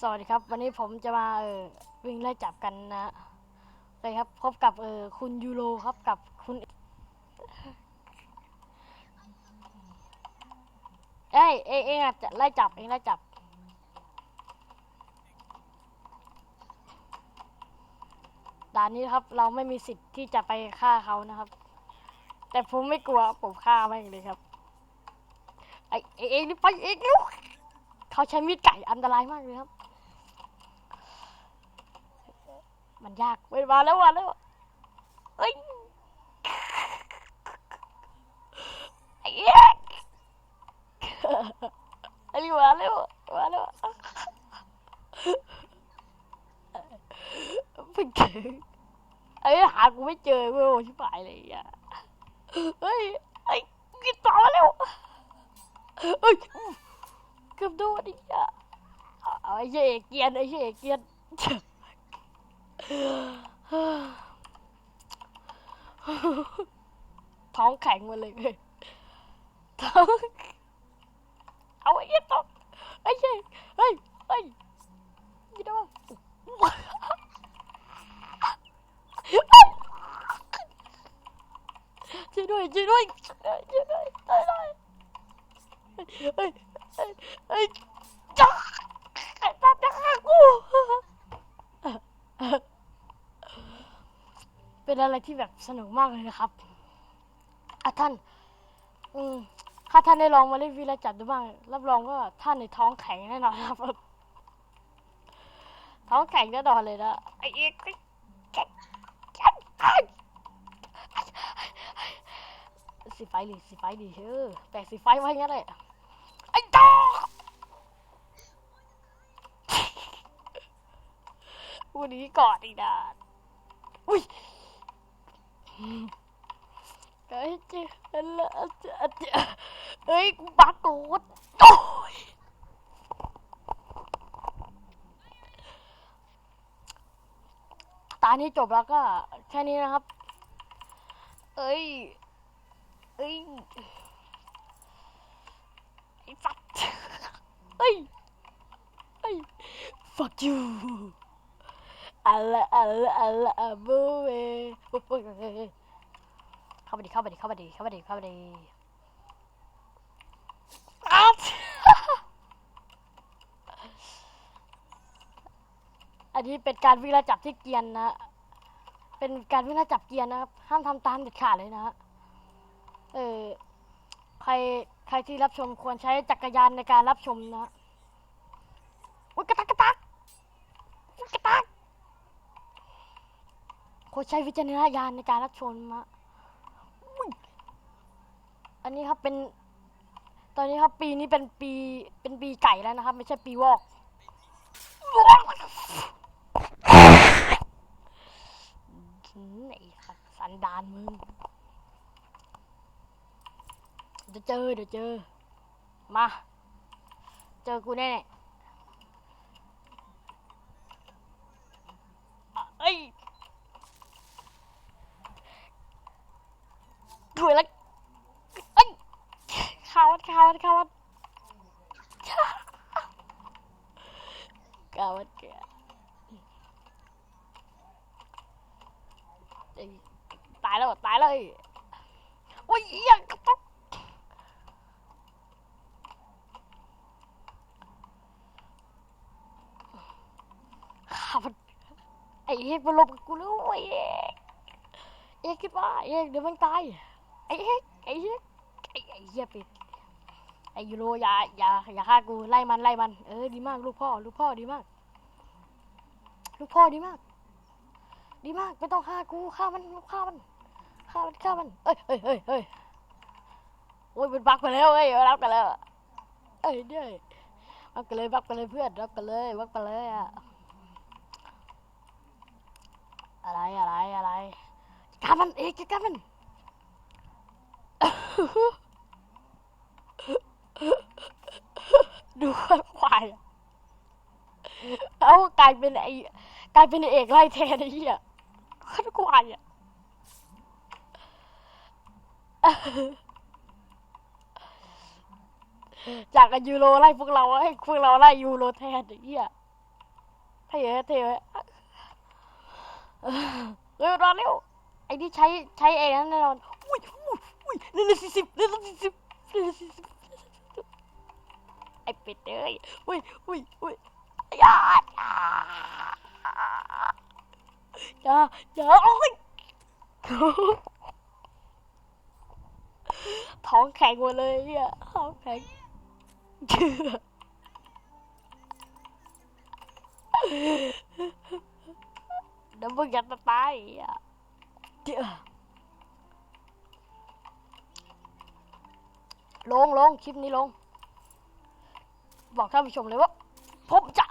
สวัสดีครับ วันนี้ผมจะมาเออวิ่งไล่จับกันนะเลยครับ พบกับเออคุณยูโรครับกับคุณเอ้ยเอยเองอะจะไล่จับเองไล่จับด่านนี้ครับเราไม่มีสิทธิ์ที่จะไปฆ่าเขานะครับ แต่ผมไม่กลัวผมฆ่าแม่งเลยครับไอไอ้เองนี่ไปเองลูกเขาใช้มีดไก่อันตรายมากเลยครับ มันยากเว้ยมาแล้วมาแล้วเอ้ยไอ้เอ๊ะไอ้มาแล้วมาแล้วไม่เจอไอ้หากูไม่เจอเว้ยโอชิบหายเลยอะเฮ้ยไอ้กินต่อแล้วเฮ้ยเกือบโดนอีกอะไอ้เหี้ยเกียนไอ้เหี้ยเกเกียน ท้องแข็งหมาเลยเว้ยท้องเอาไอ้เหี้ยท้องไอ้เหี้ยเฮ้ยเฮ้ยยี่ได้ปะช่วยด้วยช่วยด้วยช่วยด้วยช่วยด้วยเฮ้ยเฮ้ยเฮ้ยจ้าไอ้ตาจะฆ่ากู เป็นอะไรที่แบบสนุกมากเลยนะครับอะท่าน อืมถ้าท่านได้ลองมาเล่นวีละจัดดูบ้าง รับรองว่าท่านในท้องแข็งแน่นอนครับ ท้องแข็งแน่นอนเลยนะไอ้เอกไอ้แข็งแข็งไอ้สีไฟดิสีไฟดิเออแปะสีไฟไว้งั้นเลยไอ้ดอกวันนี้กอดอีกนานอุ้ย เฮ้ยเจ๊เจ๊เจ๊เฮ้ยกูบักกดโอ้ยตานี้จบแล้วก็แค่นี้นะครับ เอ้ย เอ้ยไอ้ฟัดเอ้ย เอ้ย fuck you อะไรอะไรอะไรบูเวเข้าไปดิเข้าไปดิเข้าไปดิเข้าไปดิเข้าไปดิอ้าวอันนี้เป็นการวิ่งไล่จับที่เกียนนะ เป็นการวิ่งไล่จับเกียนนะครับ ห้ามทำตามเด็ดขาดเลยนะฮะ เออ ใคร ใครที่รับชมควรใช้จักรยานในการรับชมนะฮะอุ๊ยกระตักกระตักกระตัก ควรใช้วิจารณญาณในการรับชมอะอุ๊ยอันนี้ครับเป็น ตอนนี้ครับปีนี้เป็นปีเป็นปีไก่แล้วนะครับ ไม่ใช่ปีวอกหืมไอ้สันดานมึงเดี๋ยวเจอเดี๋ยวเจอ มา เจอกูแน่ๆอะเอ้ย ถุยแล้วเอ้ยขาวดขาวดขาวดขาวดแกตายแล้วตายเลยโอ้ยยกระตุกขาวดไอ้เอกมาลบกับกูแล้วไอ้เอกเอกคิดว่าเอกเดี๋ยวมันตาย ไอ้เฮ้ยไอ้เฮ้ยไอ้ไอ้เหี้ยปิดไอ้ยูโรอย่าอย่าอย่าฆ่ากูไล่มันไล่มันเออดีมากลูกพ่อลูกพ่อดีมาก ลูกพ่อดีมาก ดีมากไม่ต้องฆ่ากูฆ่ามันฆ่ามันฆ่ามันฆ่ามันเอ้ยเอ้ยเอ้ยเอ้ยโอ้ยมันบักไปแล้วเอ้ยรับกันแล้วเอ้ยเด้ยบักกันเลยบักกันเลยเพื่อนรับกันเลยบักกันเลยอะอะไรอะไรอะไรกามันเอกกามัน ดูควายอะเอากลายเป็นไอ้กลายเป็นเอกไล่แทนไอ้เหี้ยโคตรควายอะจากไอ้ยูโรไล่พวกเราให้พวกเราไล่ยูโรแทนไอ้เหี้ยท่เท่เว้ยเออเร็วรอเร็วไอ้ที่ใช้ใช้เองนั่นแน่นอน ยเลืองสี่สิบเรื่องสี่สิบเรื่องสี่สิบไอ้เป็ดเอ้ยอุ้ยอุ้ยอุ้ยอย่าอย่าอย่าโอ้ยท้องแข็งหมดเลยอะท้องแข็งเดี๋ยวมึงจะตายอะเจ้า ลงลงคลิปนี้ลง บอกท่านผู้ชมเลยว่า ผมจะ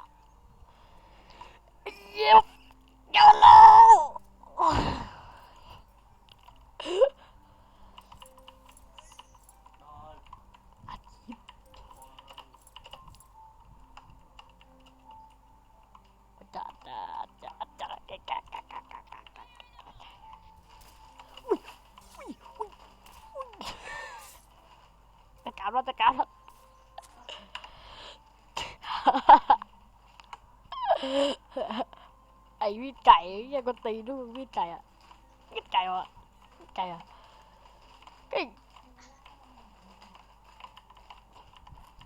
ไอ้วิดไก่ยังก็ตีด้วยวิดไก่อะวิดไก่อะวิดไก่อะเฮ้ย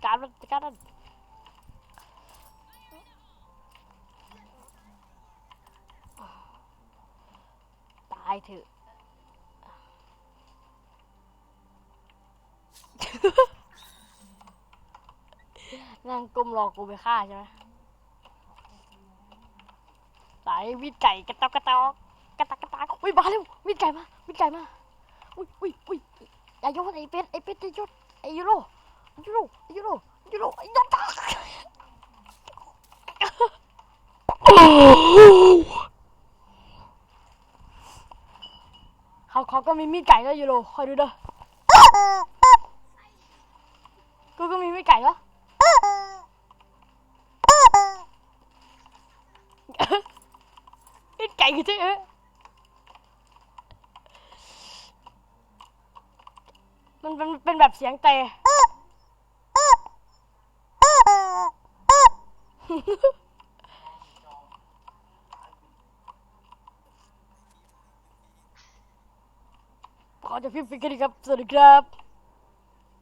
การมันการมันตายเถอะนั่งก้มรอกูไปฆ่าใช่ไหม สายวิดไก่กระตอกกระตอกกระตักกระตากอุ้ยมาเร็ววิดไก่มาวิดไก่มาอุ้ยอุ้ยอุ้ยไอย่าโยนไอ้เป็ดไอ้เป็ดจะโยนไอ้ยูโรไอ้ยูโรไอ้ยูโรไอ้ยูโรไอ้ยอดตากเขาเขาก็มีมีดไก่แล้วยูโรคอยดูเด้อกูก็มีมีดไก่แล้ว มีดไก่คือเจ๊เอ้ยมันเป็นเป็นแบบเสียงเตะขอจะพิมพ์ฟิกกันครับ สวัสดีครับ